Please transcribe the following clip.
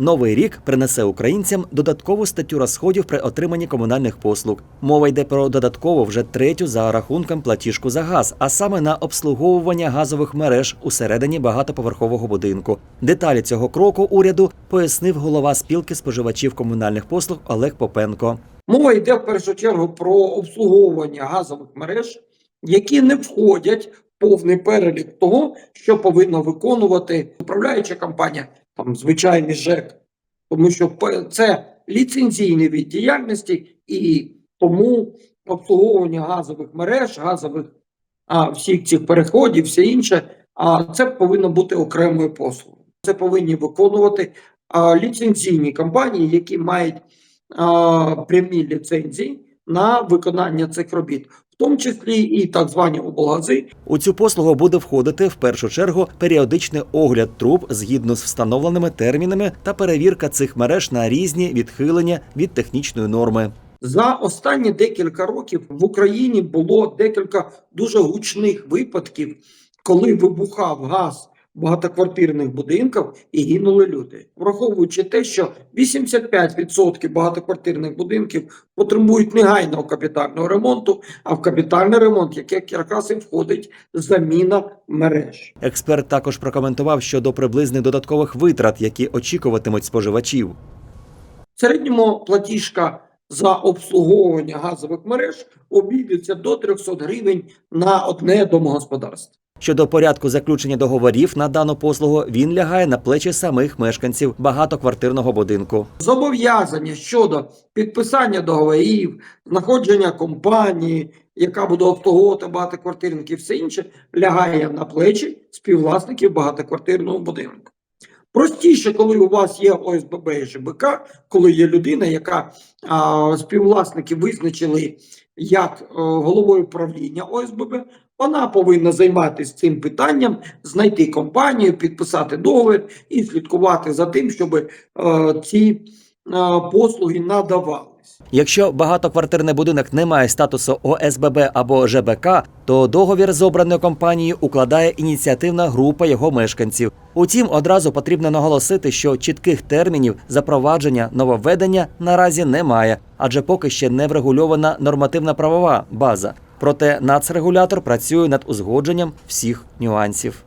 Новий рік принесе українцям додаткову статтю розходів при отриманні комунальних послуг. Мова йде про додатково вже третю за рахунком платіжку за газ, а саме на обслуговування газових мереж усередині багатоповерхового будинку. Деталі цього кроку уряду пояснив голова спілки споживачів комунальних послуг Олег Попенко. Мова йде в першу чергу про обслуговування газових мереж, які не входять повний перелік того, що повинна виконувати управляюча компанія, там звичайний ЖЕК, тому що це ліцензійний від діяльності, і тому обслуговування газових мереж, газових а, всіх цих переходів, все інше, а це повинно бути окремою послугою. Це повинні виконувати а, ліцензійні компанії, які мають а, прямі ліцензії на виконання цих робіт, в тому числі і так звані облгази, У цю послугу буде входити в першу чергу періодичний огляд труб згідно з встановленими термінами та перевірка цих мереж на різні відхилення від технічної норми. За останні декілька років в Україні було декілька дуже гучних випадків, коли вибухав газ багатоквартирних будинків і гинули люди. Враховуючи те, що 85% багатоквартирних будинків потребують негайного капітального ремонту, а в капітальний ремонт як якраз і входить заміна мереж. Експерт також прокоментував щодо приблизних додаткових витрат, які очікуватимуть споживачів. В середньому платіжка за обслуговування газових мереж обійдеться до 300 гривень на одне домогосподарство. Щодо порядку заключення договорів на дану послугу, він лягає на плечі самих мешканців багатоквартирного будинку. Зобов'язання щодо підписання договорів, знаходження компанії, яка буде обслуговувати багатоквартирники, все інше лягає на плечі співвласників багатоквартирного будинку. Простіше, коли у вас є ОСББ і ЖБК, коли є людина, яка а, співвласники визначили як а, головою правління ОСББ, вона повинна займатися цим питанням, знайти компанію, підписати договір і слідкувати за тим, щоб а, ці а, послуги надавались. Якщо багатоквартирний будинок не має статусу ОСББ або ЖБК, то договір з обраною компанією укладає ініціативна група його мешканців. Утім, одразу потрібно наголосити, що чітких термінів запровадження нововведення наразі немає, адже поки ще не врегульована нормативна правова база. Проте нацрегулятор працює над узгодженням всіх нюансів.